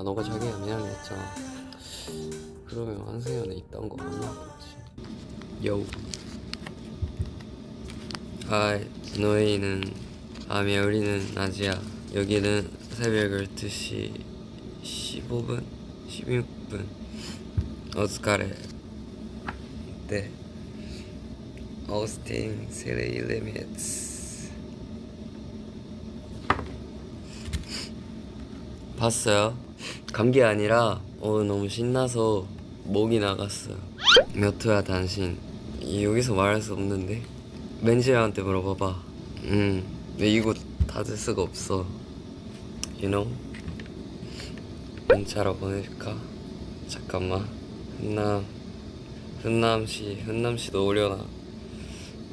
아 너가 자기가 미안했잖아 그러면 한승연에 있던 거 아니었겠지. 요. 하이 너희는 밤이 우리는 낮이야. 여기는 새벽 12시 15분? 16분? 어스카레. 네. 오스틴 시리 리미츠. 봤어요? 감기 아니라 오늘 너무 신나서 목이 나갔어요. 몇 호야 당신? 이- 여기서 말할 수 없는데 매니저한테 물어봐봐. 음, 근데 이거 닫을 수가 없어. You know? 문자로 보낼까? 잠깐만. 흔남, 흔남 씨, 흔남 씨도 오려나?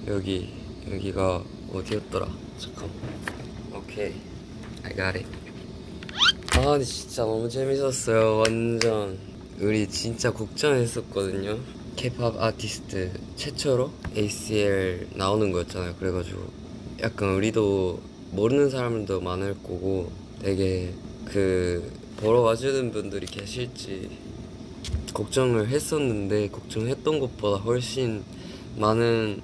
여기 여기가 어디였더라? 잠깐만. 오케이, I got it. 아 근데 진짜 너무 재밌었어요. 완전. 우리 진짜 국전했었거든요. K-pop 아티스트 최초로 ACL 나오는 거였잖아요. 그래가지고 약간 우리도 모르는 사람들도 많을 거고 되게 그 보러 와주는 분들이 계실지 걱정을 했었는데 걱정했던 것보다 훨씬 많은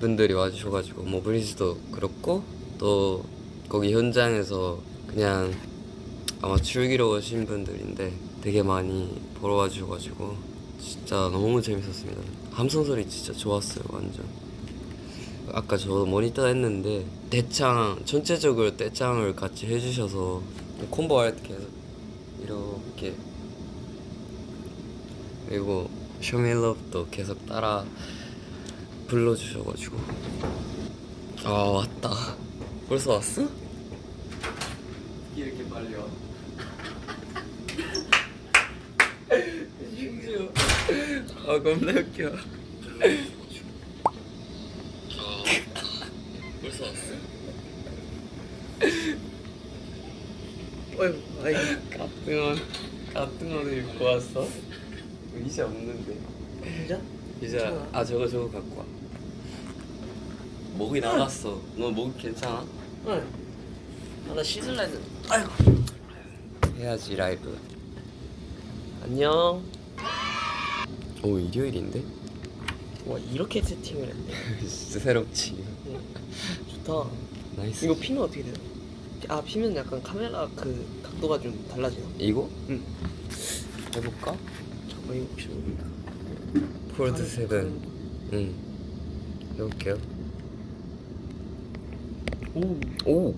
분들이 와주셔가지고 뭐 브리즈도 그렇고 또 거기 현장에서 그냥 아마 즐기러 오신 분들인데 되게 많이 보러 와주셔가지고 진짜 너무 재밌었습니다. 함성 소리 진짜 좋았어요, 완전. 아까 저 모니터 했는데 대창 전체적으로 대창을 같이 해주셔서 콤보 할 때 계속 이렇게 그리고 쇼밀럽도 계속 따라 불러주셔가지고 아 왔다 벌써 왔어? 이렇게 빨리 와 심지어 아 겁나 웃겨 벌써 왔어? 어휴 아이 같은 옷 같은 옷을 입고 왔어? 의자 없는데 진짜? 의자 아 저거 저거 갖고 와 목이 나갔어 너 목 괜찮아? 응. 아, 나 씻을라 했는데. 아이고. 해야지 라이브 안녕. 오 일요일인데? 와 이렇게 세팅을 했네. 진짜 새롭지 좋다. 나이스 이거 피면 어떻게 되나? 아 피면 약간 카메라 그 각도가 좀 달라지나? 이거? 응. 해볼까? 잠깐 이거 혹시 모르니까. 폴드 세븐 응 해볼게요 오. 오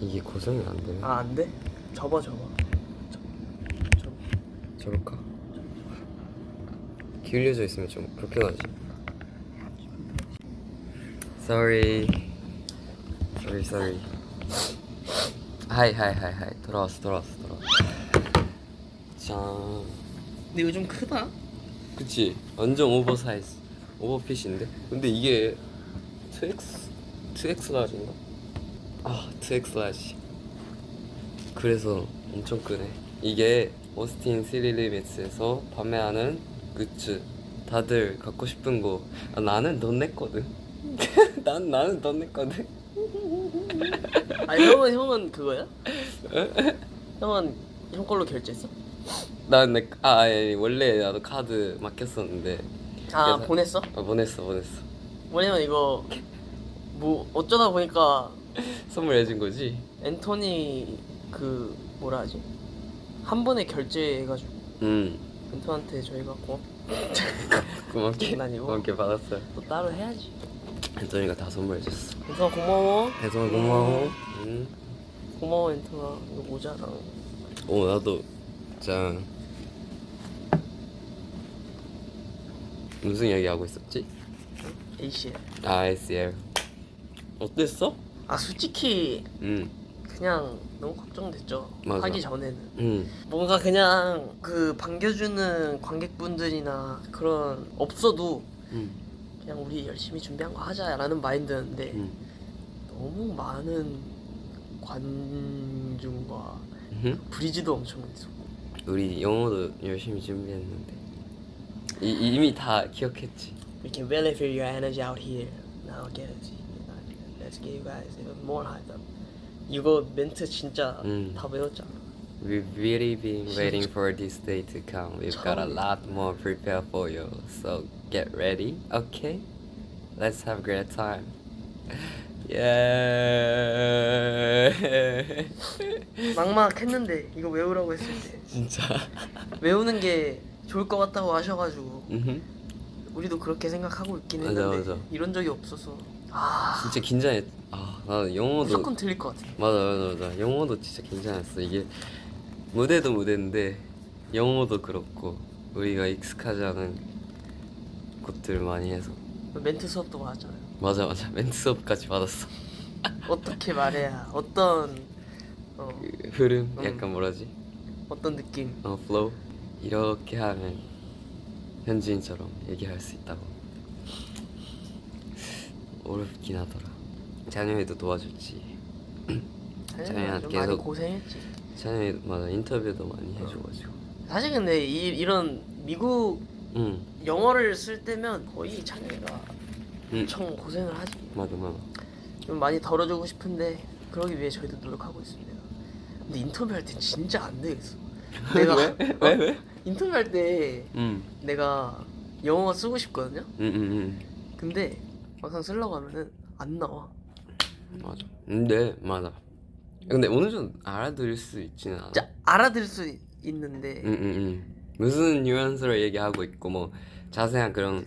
이게 고정이 안 되네 아안 돼? 접어. 접어. 저럴까? 기울여져 있으면 좀 불편하지. Sorry. Sorry sorry. 하이 하이 하이 하이 돌아왔어 돌아왔어 돌아왔어. 짠 근데 이거 좀 크다. 그치? 완전 오버사이즈. 오버핏인데? 근데 이게 2X 2X 라지인가? 아 2X 라지. 그래서 엄청 크네. 이게 오스틴 시리 리미츠에서 판매하는 굿즈 다들 갖고 싶은 거 아, 나는 돈 냈거든 난 나는 돈 냈거든 아니 형은 형은 그거야? 형은 형 걸로 결제했어? 난내 아 아니, 원래 나도 카드 맡겼었는데 아 그래서- 보냈어? 아, 보냈어 보냈어 뭐냐면 이거 뭐 어쩌다 보니까 선물해준 거지 앤토니 그 뭐라 하지? 한 번에 결제해가지고 응 앤토한테 저희가 고 고맙게 장난이고. 고맙게 받았어요. 또 따로 해야지. 앤토니가 다 선물해줬어. 앤토아 고마워. 앤토니 고마워. 응. 고마워 앤토아 이거 모자랑. 오 나도 짠. 무슨 얘기 하고 있었지? ACL. 아 SL. 어땠어? 아 솔직히 응. 그냥 너무 걱정됐죠. 맞아. 하기 전에는 응. 뭔가 그냥 그 반겨주는 관객분들이나 그런 없어도 응. 그냥 우리 열심히 준비한 거 하자라는 마인드였는데 응. 너무 많은 관중과 응. 브리지도 엄청 있었고 우리 영어도 열심히 준비했는데 이, 이미 다 기억했지. We can really feel your energy out here. Now get it. Let's get you guys even more hyped up. 이거 멘트 진짜 음. 다 외웠잖아. We've really been waiting for this day to come. We've got a lot more prepared for you. So get ready, okay? Let's have a great time. Yeah. 막막했는데 이거 외우라고 했을 때 진짜. 외우는 게 좋을 것 같다고 하셔가지고 음흠. 우리도 그렇게 생각하고 있긴 맞아, 했는데 맞아. 이런 적이 없어서 아 진짜 긴장했. 아, 나 영어도 무조건 틀릴 것 같아. 맞아 맞아 맞아. 영어도 진짜 긴장했어. 이게 무대도 무대인데 영어도 그렇고 우리가 익숙하지 않은 것들을 많이 해서 멘트 수업도 맞아요. 맞아 맞아 멘트 수업까지 받았어. 어떻게 말해야 어떤 어, 그 흐름 음. 약간 뭐라지? 어떤 느낌 어 플로우 이렇게 하면 현지인처럼 얘기할 수 있다고 어렵긴 하더라. 잔영이도 도와줬지. 사실 자기야, 좀 계속- 많이 고생했지. 잔영이 맞아 인터뷰도 많이 해줘가지고. 사실 근데 이, 이런 미국 응. 영어를 쓸 때면 거의 찬이가 응. 엄청 고생을 하지. 맞아 맞아. 좀 많이 덜어주고 싶은데 그러기 위해 저희도 노력하고 있습니다. 근데 인터뷰할 땐 진짜 안 되겠어. 내가 왜? 왜 어? 왜? 인터뷰할 때 응. 내가 영어 쓰고 싶거든요. 응 응 응. 근데 막상 쓰려고 하면은 안 나와. 맞아. 근데 맞아. 근데 어느 정도 알아들을 수 있지는 않아. 진짜 알아들을 수 있- 있는데 응응응. 무슨 뉘앙스로 얘기하고 있고 뭐 자세한 그런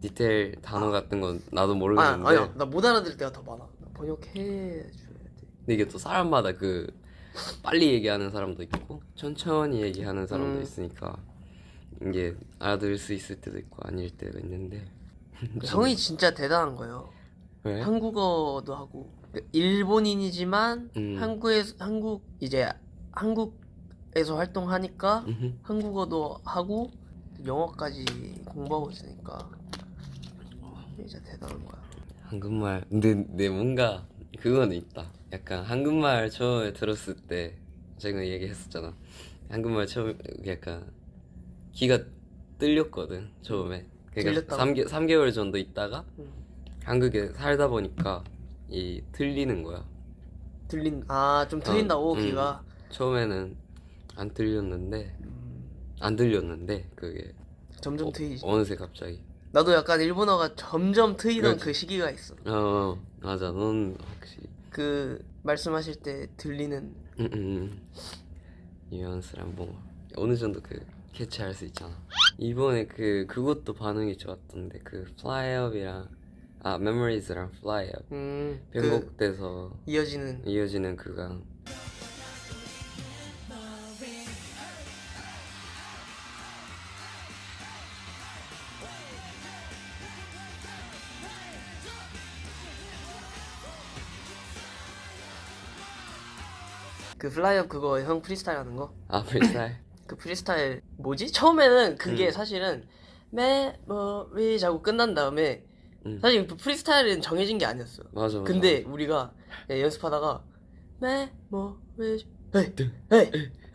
디테일 단어 같은 건 나도 아 모르겠는데. 아니야 나 못 알아들을 때가 더 많아. 나 번역해 줘야 돼. 근데 이게 또 사람마다 그 빨리 얘기하는 사람도 있고 천천히 얘기하는 사람도 음. 있으니까 이게 알아들을 수 있을 때도 있고 아닐 때가 있는데. 형이 진짜 대단한 거예요. 왜? 한국어도 하고 일본인이지만 음. 한국에 한국 이제 한국에서 활동하니까 음흠. 한국어도 하고 영어까지 공부하고 있으니까 진짜 대단한 거야. 한국말 근데 내 뭔가 그거는 있다 약간 한국말 처음에 들었을 때 제가 얘기했었잖아 한국말 처음 약간 귀가 뚫렸거든 처음에 그러니까 들렸다고? 3개, 3개월 정도 있다가 음. 한국에 살다 보니까 이 틀리는 거야 들린 아 좀 들린다고 어, 음. 귀가 처음에는 안 들렸는데 안 들렸는데 그게 점점 어, 트이지. 어느새 갑자기 나도 약간 일본어가 점점 트이던 그렇지. 그 시기가 있어. 어, 어 맞아 넌 확실히 그 말씀하실 때 들리는 음, 음, 음. 뉘앙스랑 뭐 어느 정도 그 캐치할 수 있잖아. 이번에 그 그것도 반응이 좋았던데 그 플라이업이랑 아 메모리즈랑 플라이업 음, 그 편곡돼서 이어지는 이어지는 그강 그 플라이업 그거 형 프리스타일 하는 거? 아 프리스타일 그 프리스타일 뭐지? 처음에는 그게 음. 사실은 메모리 자고 끝난 다음에 음. 사실 그 프리스타일은 정해진 게 아니었어. 맞아 맞아. 근데 우리가 그냥 연습하다가 메모리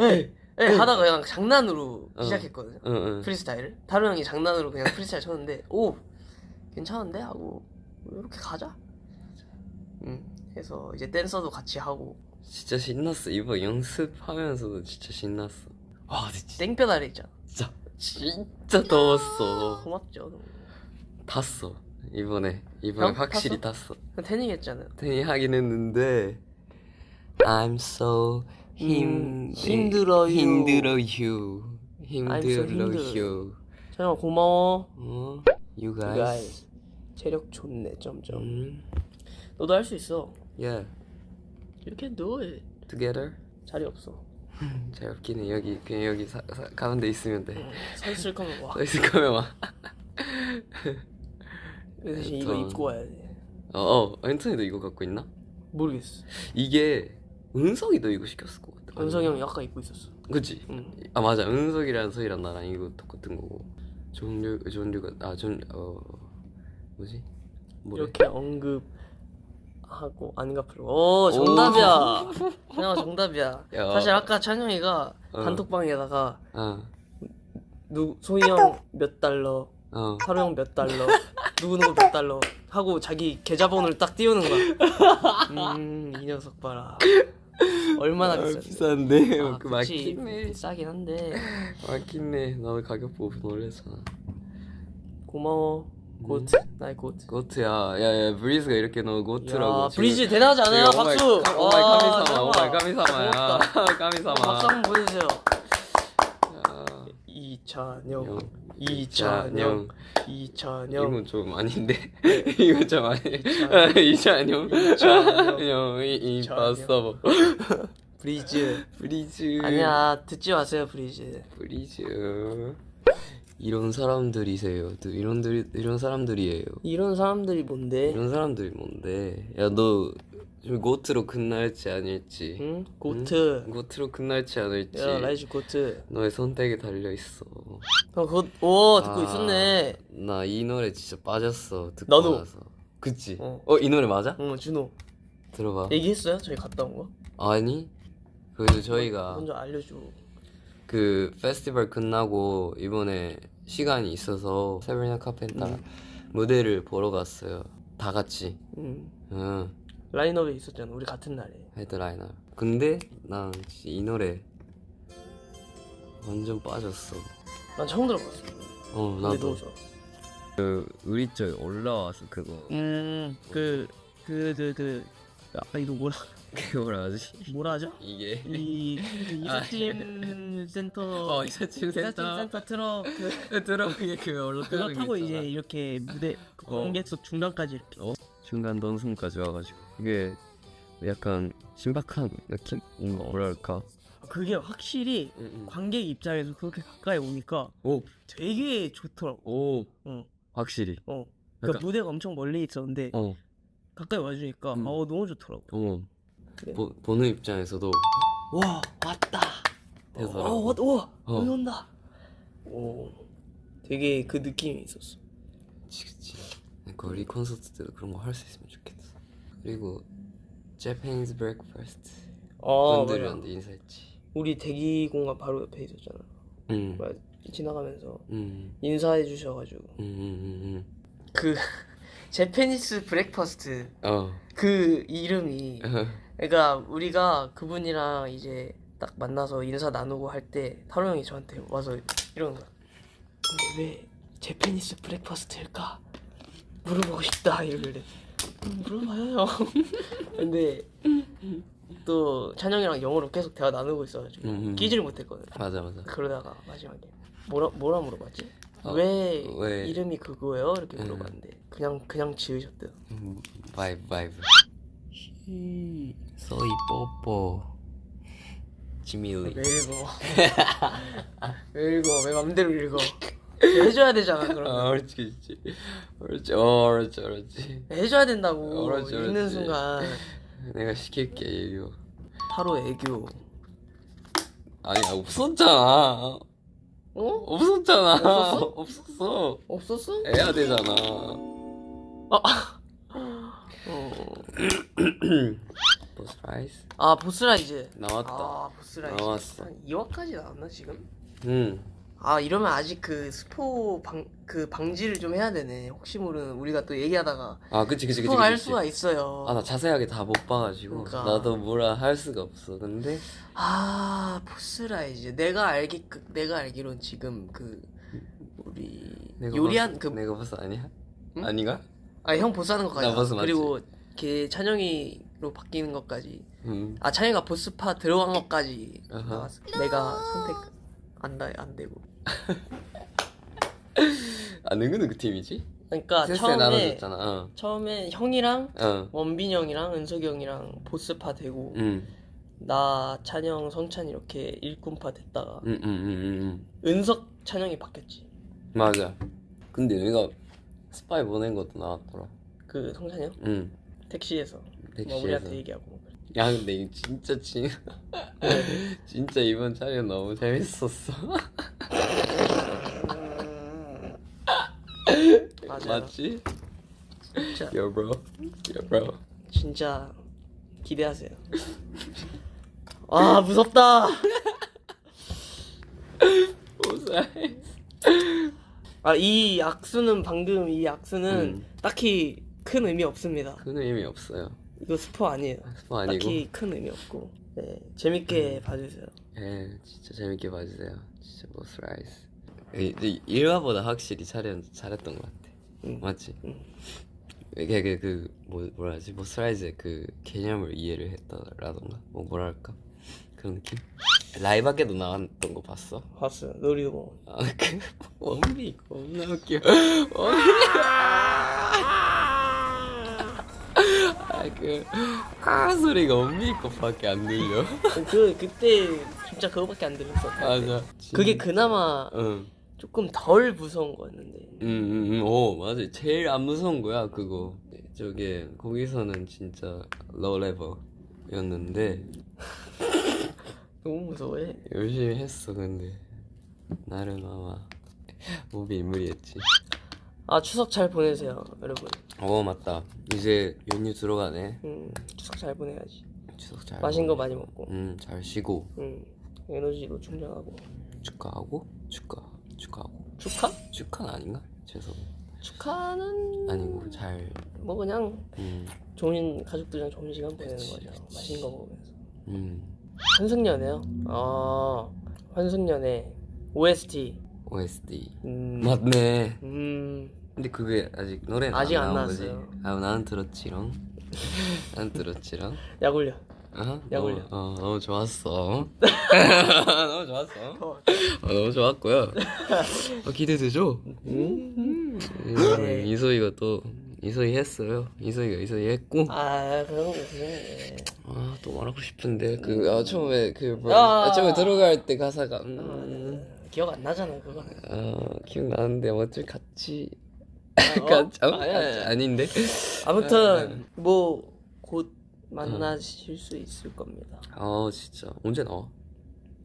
헤이 하다가 그냥 장난으로 어. 시작했거든요. 응, 응. 프리스타일을 다른 형이 장난으로 그냥 프리스타일 쳤는데 오 괜찮은데 하고 이렇게 가자. 음 해서 이제 댄서도 같이 하고 진짜 신났어 이번 연습하면서도 진짜 신났어. 와 근데 진짜 땡볕 아래 있잖아. 진짜, 진짜 더웠어. 고맙죠. 탔어 이번에 이번에 형? 확실히 탔어. 태닝 했잖아요. 태닝 하긴 했는데 I'm so 힘 음, 힘들어요. 힘들어요 I'm so 힘들어요 힘들어요. 고마워. 어 you You guys guys. 체력 좋네 점점. 음, 너도 할 수 있어. yeah You can do it. together 자리 없어. 잘 없긴 해 여기 그냥 여기 사, 사, 가운데 있으면 돼 서 있을 거면 와. 서 있을 거면 와 대신 이거 전- 입고 와야 돼. 어, 어 앤터니도 이거 갖고 있나? 모르겠어. 이게 은석이도 이거 시켰을 것 같아 은성이 형이 아까 입고 있었어. 그치? 응. 아 맞아 은석이랑 서희랑 나랑 이거 똑같은 거고 존류 존류가 아존어 뭐지? 뭐래? 이렇게 언급 하고 안 갚으려고. 오. 정답이야. 찬영아 정답이야. 야. 사실 아까 찬영이가 어. 단톡방에다가 아누 소희 형 몇 달러, 어. 하루 형몇 달러 누구누구 몇 달러 하고 자기 계좌번호를 딱 띄우는 거야. 음 이 녀석 봐라. 얼마나 아, 비싼데 비싼데? 아, 그 그치. 해 싸긴 한데. 해 나도 가격 보고 놀랬잖아 고마워 고트? 음. 나의 고트. 고트야. 야야 브리즈가 이렇게 너 고트라고 야, 지금- 브리즈 대단하지 않아요? 박수! 오마이, 오마이 와, 카미사마 잠깐만. 오마이 카미사마야. 카미사마. 박수 한번 보여주세요. 야, 이찬영 형. 이찬영 이찬영. 이건 좀 아닌데? 이건 좀 아니 이찬영. 이찬영. 임파서버 브리즈. 브리즈. 아니야 듣지 마세요 브리즈. 브리즈 이런 사람들이세요. 또 이런 들 이런 사람들이에요. 이런 사람들이 뭔데? 이런 사람들이 뭔데? 야 너 고트로 끝날지 아닐지. 응? 고트. 고트로 끝날지 않을지. 야 라이즈 고트. 너의 선택에 달려 있어. 형 곧, 오 듣고 아, 있었네. 나 이 노래 진짜 빠졌어. 듣고 나도. 나서. 그치? 어. 어이 노래 맞아? 응 준호. 들어봐. 얘기했어요? 저희 갔다 온 거? 아니 그래도 저희가 먼저 알려줘 그 페스티벌 끝나고 이번에 시간이 있어서 세브리나 카펜타 음. 무대를 보러 갔어요. 다 같이. 응 응. 라인업에 있었잖아 우리 같은 날에. 헤드라이너 근데 난 이 노래 완전 빠졌어. 난 처음 들어봤어. 어 근데 나도. 너무 좋아 그 우리 쪽 올라와서 그거. 음 그 그 그 그 아까 이거 뭐라 그게 뭐라 하지 뭐라 하죠? 이게 이 아, 이삿짐 센터 어 이삿짐 이삿짐 센터 센터 트럭 그, 들어오게 그 올라가는 그거 게 타고 있잖아. 이제 이렇게 무대 그 어. 관객석 중간까지 이렇게 어? 중간 동승까지 와가지고 이게 약간 신박한 느낌? 뭔가 뭐랄까 그게 확실히 관객 입장에서 그렇게 가까이 오니까 오! 되게 좋더라고. 오! 어. 확실히 어. 그러니까 약간- 무대가 엄청 멀리 있었는데 어 가까이 와주니까 음. 어 너무 좋더라고. 어머 그래? 보, 보는 입장에서도 와 왔다. 되더라고. 어, 와, 와, 어. 어. 온다. 오. 되게 그 느낌이 있었어. 그치 그치. 그러니까 우리 콘서트 때도 그런 거 할 수 있으면 좋겠어. 그리고 Japanese breakfast. 아 분들이한테 인사했지. 우리 대기 공간 바로 옆에 있었잖아. 응 뭐야, 지나가면서 응, 인사해 주셔가지고. 응, 응, 그 제페니스 브렉퍼스트 응, 어. 그 이름이 그러니까 우리가 그분이랑 이제 딱 만나서 인사 나누고 할 때 타로 형이 저한테 와서 이러는 거야 근데 왜 제페니스 브렉퍼스트일까 물어보고 싶다 이러길래 음, 물어봐요 형 근데 또 찬영이랑 영어로 계속 대화 나누고 있어가지고 음, 음. 끼지를 못했거든 맞아 맞아 그러다가 마지막에 뭐라 뭐라 물어봤지? 어, 왜, 왜? 이름이 그거예요? 이렇게 음. 물어봤는데 그냥 그냥 지으셨대요. 음, 바이브 바이브 소이 뽀뽀 지밀리 왜 읽어? 왜 읽어? 왜 맘대로 읽어? 해줘야 되잖아 그럼. 아 옳지 그렇지 옳지 어 옳지 옳지 해줘야 된다고 어, 그렇지, 읽는 그렇지. 순간 내가 시킬게 이거 타로 애교. 아니 없었잖아 어? 없었잖아 없었어? 없었어 없었어? 해야 되잖아 어. 보스 프라이스 아 보스라이즈. 나왔다 아 보스라이즈. 나왔어. 한 2화까지 나왔나 지금? 응 아 이러면 아직 그 스포 방 그 방지를 좀 해야 되네. 혹시 모르는 우리가 또 얘기하다가 아 그치 그치 그치 스포 할 그치 수가 있어요. 아 나 자세하게 다 못 봐가지고 그러니까. 나도 뭐라 할 수가 없어 근데 아 보스라이즈 내가 알기 그- 내가 알기론 지금 그 우리 내가 요리한 보스, 그 내가 보스 아니야? 응? 아니가? 아 형 보스 하는 것까지 나 보스 맞지? 그리고 걔 찬영이 로 바뀌는 것까지 응아 찬영이가 보스파 들어간 것까지 아하. 나왔어 내가 선택 안다 안 되고 아 누구는 그 팀이지? 그러니까 처음에 나눠줬잖아 어. 처음에 형이랑 어. 원빈 형이랑 은석이 형이랑 보스파 되고 응. 나 찬영 성찬 이렇게 일꾼파 됐다가 응, 응, 응, 응, 응. 은석 찬영이 바뀌었지 맞아. 근데 내가 스파이 보낸 것도 나왔더라. 그 성찬이 형 응. 택시에서 택시에서. 뭐 우리한테 얘기하고 야 근데 이거 진짜 진 진짜 이번 촬영 너무 재밌었어. 맞아 맞지? 진짜 Yo bro. Yo bro. 진짜 기대하세요. 아 무섭다. 오사이. 아 이 악수는 방금 이 악수는 음. 딱히 큰 의미 없습니다. 큰 의미 없어요. 이거 스포 아니에요. 스포 아니고. 딱히 큰 의미 없고 네, 재밌게 봐주세요. 예, 진짜 재밌게 봐주세요. 진짜 모스라이스. 이제 1화보다 확실히 촬영 잘했던 것 같아. 응. 맞지? 응. 이게 그, 그 뭐, 뭐라 하지? 모스라이즈의 그 개념을 이해를 했다라던가 뭐 뭐랄까 그런 느낌? 라이브하게도 나왔던 거 봤어? 봤어요. 놀이동원. 아, 그 원빈이 겁나 웃겨. 원빈이. 아, 그, 아 소리가 원빈이 것밖에 안 들려. 그 그때 진짜 그거밖에 안 들렸어. 맞아. 그게 그나마 응. 조금 덜 무서운 거였는데. 음, 음, 음, 오, 맞아. 제일 안 무서운 거야, 그거. 저게, 거기서는 진짜 level이었는데, 너무 무서워해. 열심히 했어, 근데. 나름 아마, 무비 인물이었지. 아 추석 잘 보내세요, 여러분. 어, 맞다. 이제 연휴 들어가네. 음, 추석 잘 보내야지. 추석 잘. 맛있는 거. 많이 먹고. 음, 잘 쉬고, 음, 에너지로 충전하고. 축하하고, 축하, 축하하고. 축하? 축하는 아닌가? 죄송. 축하는 아니고, 잘, 뭐 그냥 음, 좋은 가족들이랑 좋은 시간 보내는 그치, 거죠. 그치. 맛있는 거 먹으면서. 음, 환승연애요? 아 환승연애 OST. OSD. 음, 맞네. 음, 근데 그게 아직 노래는 아직 안 안 나온 거지. 나왔어요. 아 나는 들었지롱. 난 들었지롱. 약 올려. 어? 약 올려. 어, 어, 너무 좋았어. 너무 좋았어. 어. 어, 너무 좋았고요. 어, 기대되죠? 음. 네. 이소희가 또 이소희 했어요. 이소희가 이소희 했고. 아 그런 거 그래. 아또 말하고 싶은데 그 아, 처음에 그 뭐, 아. 아, 처음에 들어갈 때 가사가 음, 기억 안 나잖아 그거. 아 기억 나는데 어쩔 같이 어? 같이 어? 아니야, 아니야. 아닌데 아무튼 뭐 곧 만나실 수 있을 겁니다. 아 진짜 언제 나와?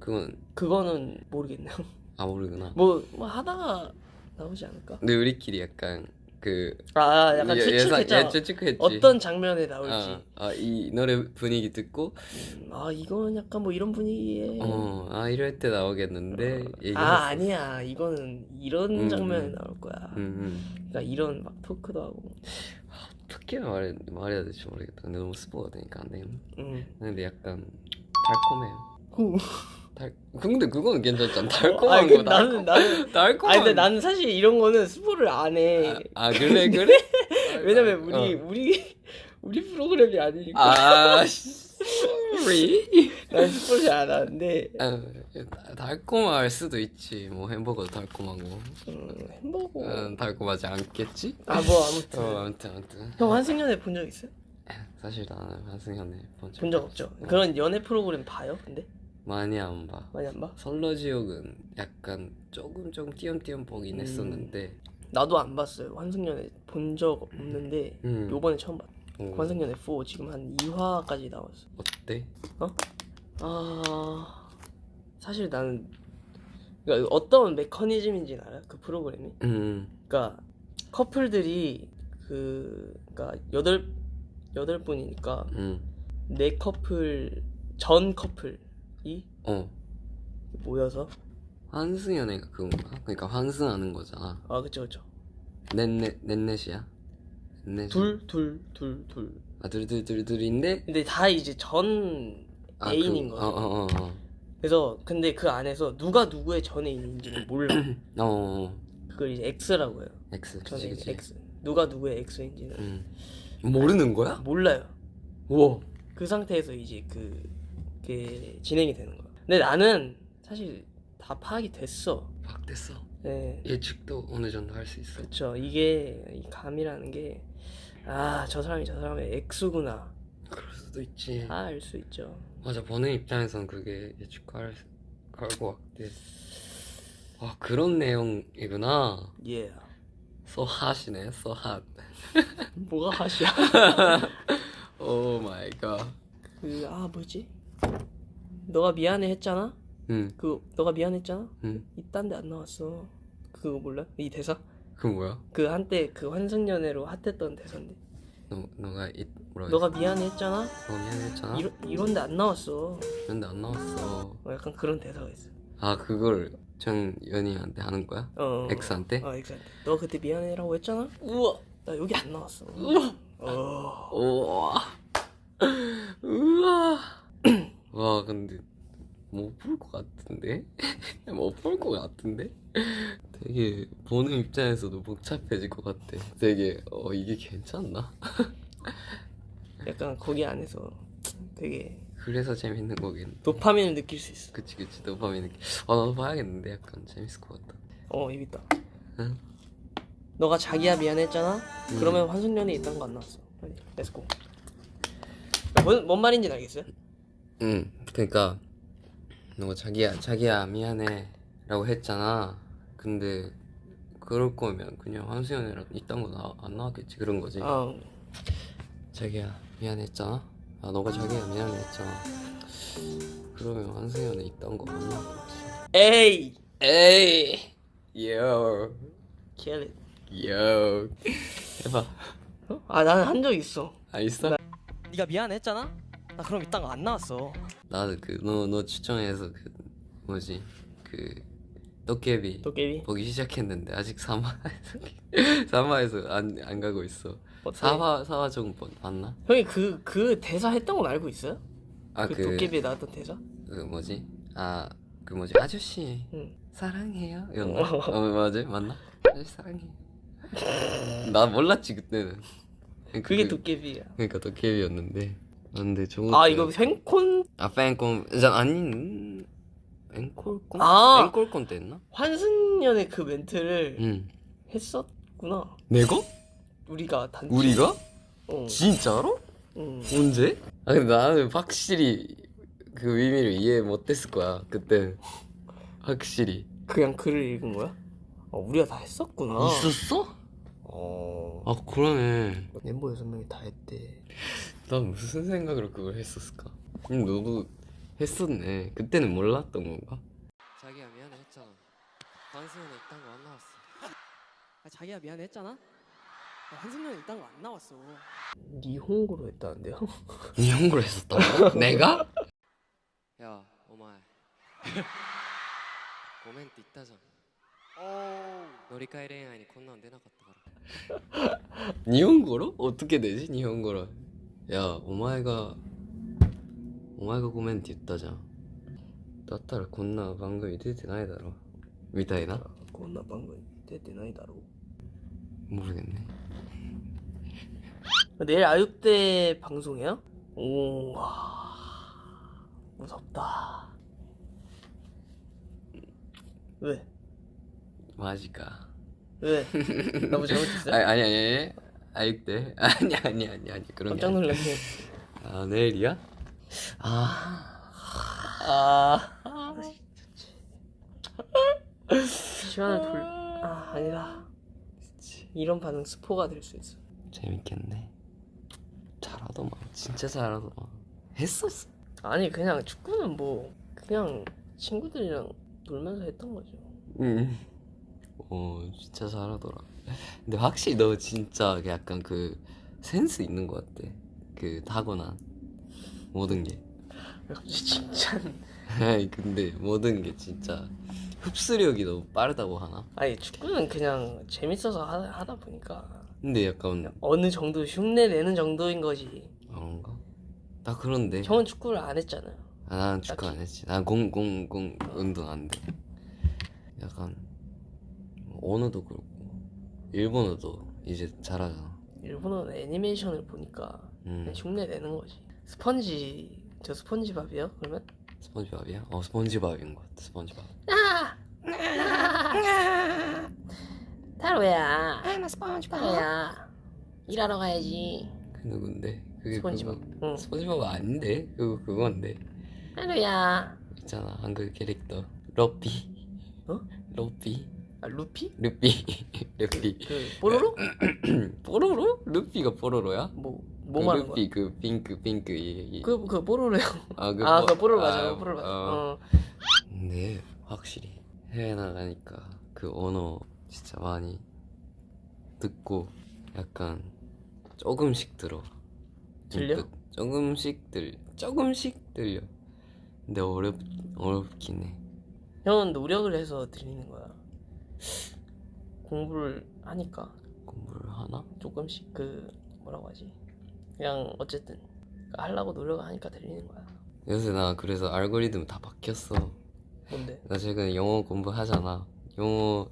그건 그거는 모르겠네요. 아 모르구나. 뭐, 뭐 하다가 나오지 않을까? 근데 우리끼리 약간 그 아 약간 예- 예상- 추측했잖아. 예, 추측했지. 어떤 장면에 나올지. 아, 아, 이 노래 분위기 듣고 음, 아 이건 약간 뭐 이런 분위기에. 어, 아 이럴 때 나오겠는데 얘기했어. 아 아니야 이거는 이런 음, 장면에 음. 나올 거야. 음, 음. 그러니까 이런 막 토크도 하고. 어떻게 말해 말해야 될지 모르겠다. 근데 너무 스포가 되니까 안 되겠네. 음. 근데 약간 달콤해요. 후. 달 근데 그거는 괜찮잖아. 달콤한 아니, 그 거. 나는 나는. 달콤한. 아니 근데 나는 사실 이런 거는 스포를 안 해. 아, 아 그래 그래? 왜냐면 우리 어. 우리 우리 프로그램이 아니니까. 아 sorry. 난 스포를 안 하는데. 아, 달콤할 수도 있지. 뭐 햄버거 달콤하고. 음, 햄버거. 음, 달콤하지 않겠지? 아 뭐 아무튼. 어 아무튼 아무튼. 형 환승연애 본 적 있어요? 사실 나는 한승현의 본적 본적 없죠. 그런 연애 프로그램 봐요? 근데 많이 안 봐. 많이 안 봐? 설러지옥은 약간 조금 조금 띄엄띄엄 보긴 음. 했었는데. 나도 안 봤어요. 환승연애 본 적 없는데 음. 요번에 처음 봤. 어, 환승연애 4 지금 한 2화까지 나왔어. 어때? 아 사실 나는 그러니까 어떤 메커니즘인지 알아 요? 그 프로그램이? 음. 그러니까 커플들이 그 그러니까 여덟 여덟 분이니까 음. 네 커플 전 커플 이 어. 모여서 환승연애가 그건가? 그러니까 환승하는 거잖아. 아 그쵸 그쵸 넷넷 넷넷이야? 넷넷. 둘 둘 둘 둘 아 둘둘둘둘인데. 근데 다 이제 전 아, 애인인 그, 거죠. 어어 어 어. 그래서 근데 그 안에서 누가 누구의 전 애인인지는 몰라 어, 어, 어. 그걸 이제 X라고 해요 X 전 그치 애인 그치. X 누가 누구의 X인지는 음. 모르는 거야? 몰라요 우와. 그 상태에서 이제 그, 그 진행이 되는 거야 근데 나는 사실 다 파악이 됐어 막 됐어. 네 예측도 어느 정도 할 수 있어. 그쵸 이게 이 감이라는 게 아 저 사람이 저 사람의 X구나 그럴 수도 있지. 다 알 수 있죠 맞아 보는 입장에선 그게 예측할 걸것 같아. 와 그런 내용이구나. 예 So hot이네, so hot. 뭐가 하시야 오 마이 갓. 그 아 뭐지 너가 미안해 했잖아 응, 그 너가 미안했잖아 응. 이딴 데 안 나왔어 그거 몰라 이 대사 그 뭐야? 그 한때 그 환승연애로 핫했던 대사인데 너 너가 이 뭐라 너가 미안해 했잖아 너 미안했잖아. 이런 이런 데 안 나왔어 그런데 안 나왔어. 어, 약간 그런 대사가 있어 아 그걸 정연이한테 하는 거야? 어. X한테? 어 엑스한테. 너 그때 미안해라고 했잖아. 우와. 나 여기 안 나왔어. 우와. 어. 우와 우와 와 근데 못 볼 것 같은데 못 볼 것 같은데 되게 보는 입장에서도 복잡해질 것 같아 되게 어 이게 괜찮나 약간 거기 안에서 되게 그래서 재밌는 거겠네 도파민을 느낄 수 있어. 그치 그치 도파민 느낌 아 나도 봐야겠는데 약간 재밌을 것 같다 어 여기 있다. 응? 너가 자기야 미안했잖아. 그러면 환승연이 있다는 거안 나왔어. 빨리 렛츠고. 뭔, 뭔 말인지 알겠어요? 응 그러니까 너가 자기야 자기야 미안해라고 했잖아 근데 그럴 거면 그냥 한수연이랑 이딴 거안 나왔겠지 그런 거지 아 자기야 미안했잖아 아 너가 자기야 미안했잖아 그러면 한승연은 이딴 거안 나왔겠지 에이. 에이 요 kill it. 요 해봐 어? 아 나는 한 적 있어. 아 있어? 네가 미안했잖아. 나 그럼 이딴 거안 나왔어. 나도 그너너 추천해서 그 뭐지 그 도깨비 도깨비. 보기 시작했는데 아직 3화에서 3화에서 안, 안 가고 있어 어떻게? 4화 4화 정도 본- 봤나? 형이 그 그 대사 했던 건 알고 있어요? 아그 그 도깨비에 나왔던 대사? 그 뭐지? 아 그 뭐지? 아저씨 응. 사랑해요 였나? 어 맞아 맞나? 아저씨 사랑해 나 몰랐지 그때는 그게 그- 도깨비야. 그러니까 도깨비였는데 근데 좋은 아 이거 생콘 아 팬콘 자 아니 음, 앵콜콘? 아! 앵콜콘 때 했나? 환승연의 그 멘트를 응 했었구나. 내가? 우리가 단체. 우리가? 어. 진짜로? 응. 언제? 아 근데 나는 확실히 그 의미를 이해 못했을 거야 그때 확실히 그냥 글을 읽은 거야? 어, 우리가 다 했었구나. 있었어? 어. 아 그러네 멤버 여섯 명이 다 했대. 난 무슨 생각으로 그걸 했었을까? 음, 너도 했었네. 그때는 몰랐던 건가? 자기야 미안했잖아. 방승현은 이딴 거 안 나왔어. 아, 자기야 미안했잖아. 환승은 아, 이딴 거 안 나왔어. 네 니 홍구로 했다는데요? 이 형으로 했었다. 내가? 야 오마이. 고멘트 있다잖아. 놀이카이 레인아니 콘나 안 되나 갔다 가라. 니 형으로? 어떻게 되지? 니 형으로. 야, お前がお前がごめんって言ったじゃんだったらこんな番組出てないだろみたいな 곤나 방금 때때 나이 다로. 모르겠네 내일 아육대 방송이야? 오, 와. 무섭다. 왜? 마지까 왜? 너무 잘못했어요? 아니 아니 아니 아육대 아니 아니 아니 아니 그런 게 깜짝 아니야. 놀랐네. 아 내일이야? 아 아. 시간을 돌. 아 아니다. 이런 반응 스포가 될 수 있어. 재밌겠네 잘하더만 진짜 잘하더만 했었어 아니 그냥 축구는 뭐 그냥 친구들이랑 놀면서 했던 거죠. 응. 어 진짜 잘하더라 근데 확실히 너 진짜 약간 그 센스 있는 것 같아 그 타고난 모든 게 역시 칭찬. 아니 근데 모든 게 진짜 흡수력이 너무 빠르다고 하나? 아니 축구는 그냥 재밌어서 하다, 하다 보니까 근데 약간 어느 정도 흉내 내는 정도인 거지. 그런가? 나 그런데 형은 축구를 안 했잖아요. 아, 나는 축구 안 했지. 난 공, 공, 공 운동 안 돼. 약간 언어도 그렇고 일본어도 이제 잘하잖아. 일본어는 애니메이션을 보니까 음. 그냥 흉내 내는 거지. 스펀지 저 스펀지밥이요? 그러면? 스펀지밥이야? 어 스펀지밥인 것 같아. 스펀지밥. 타로야. 아나 스펀지밥이야. 일하러 가야지. 그 누군데? 그게 스펀지밥. 그거- 응. 스펀지밥 아닌데? 그거 그건데. 타로야. 있잖아 한국 캐릭터 러피. 어? 러피. 아 루피? 루피. 루피. 그 뽀로로? 뽀로로? 루피가 뽀로로야? 뭐, 그뭐 말하는 거야? 루피 그 핑크 핑크 이. 이- 그, 그 뽀로로요. 아, 그 아, 뽀- 그 뽀로로 아, 맞아. 그 뽀로로 맞아. 어. 어. 근데 확실히 해외 나가니까 그 언어 진짜 많이 듣고 약간 조금씩 들어. 들려? 문득 조금씩 들 조금씩 들려. 근데 어렵 어렵긴 해. 형은 노력을 해서 들리는 거야. 공부를 하니까 공부를 하나? 조금씩 그 뭐라고 하지? 그냥 어쨌든 하려고 노력을 하니까 들리는 거야. 요새 나 그래서 알고리즘 다 바뀌었어. 뭔데? 나 최근 영어 공부하잖아. 영어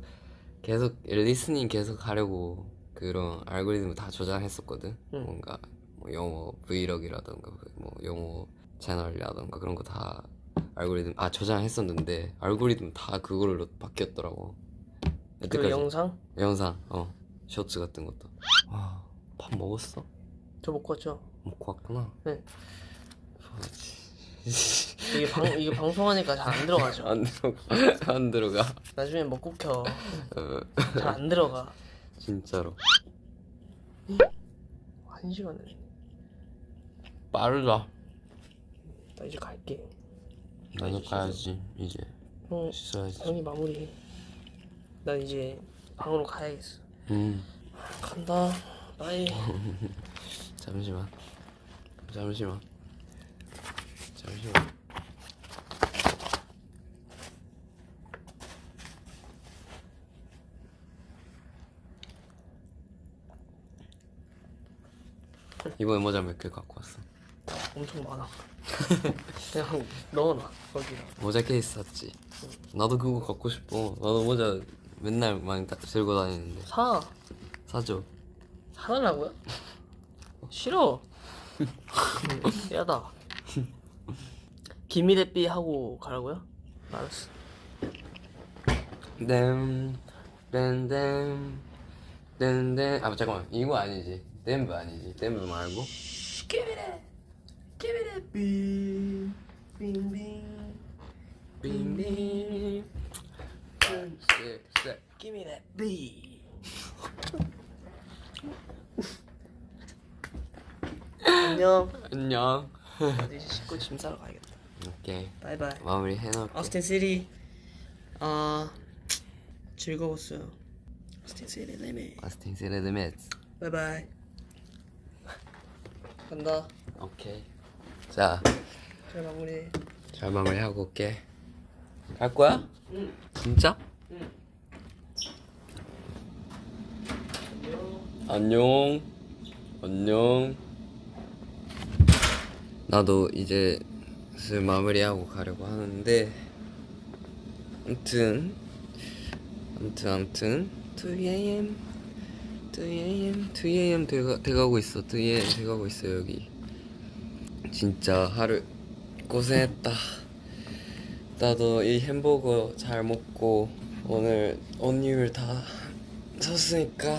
계속 리스닝 계속 하려고 그런 알고리즘 다 조작했었거든. 응. 뭔가 뭐 영어 브이로그라던가 뭐 영어 채널이라던가 그런 거 다 알고리즘 아 조작했었는데 알고리즘 다 그걸로 바뀌었더라고. 그 여태까지 영상 영상 어 쇼츠 같은 것도. 와 밥 먹었어? 저 먹고 왔죠. 먹고 왔구나. 네. 뭐지? 이게 방 이게 방송하니까 잘 안 들어가죠. 안 들어가 안 들어가. 나중에 먹고 켜. 어, 잘 안 들어가. 진짜로 한 시간을. 빠르다. 나 이제 갈게. 나도 가야지 이제 형 씻어야지. 형이 마무리해. 나 이제 방으로 가야겠어. 음 간다. 바이. 잠시만 잠시만 잠시만. 이번에 모자 몇 개 갖고 왔어? 엄청 많아. 그냥 넣어놔 거기다. 모자 케이스 샀지. 나도 그거 갖고 싶어. 나도 모자 맨날 많이 다- 들고 다니는데 사. 사줘. 사달라고요? 싫어. 야다. 기미대삐 하고 가라고요? 알았어. 댐, 댐댐, 댐댐. 아 잠깐만 이거 아니지. 댐브 아니지. 댐브 말고. 기미대. 기미대삐. 빙빙. 빙빙. 쎄쎄. 기미대삐. 안녕. 안녕. 나도 이제 씻고 짐 싸러 가야겠다. 오케이 바이바이. 마무리 해놓을게. 어스틴 시티 아 즐거웠어요. 어스틴 시티 레미 아스틴 세레드메츠. 바이바이 간다 오케이. 자, 잘 마무리 잘 마무리하고 올게. 갈 거야? 응. 진짜? 안녕. 안녕. 나도 이제 슬 마무리하고 가려고 하는데 아무튼 아무튼 아무튼 2am 2am 2am 돼가, 돼가고 있어 2am 돼가고 있어 여기 진짜 하루 고생했다 나도 이 햄버거 잘 먹고 오늘 온유를 다 쳤으니까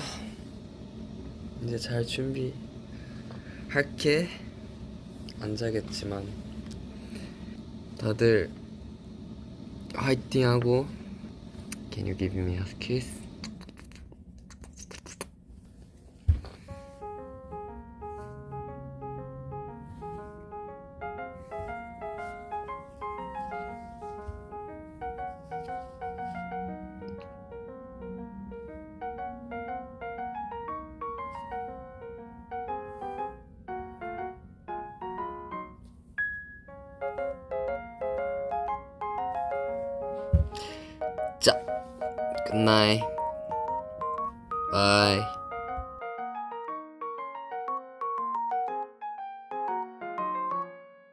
이제 잘 준비할게. 안 자겠지만. 다들 화이팅하고. Can you give me a kiss?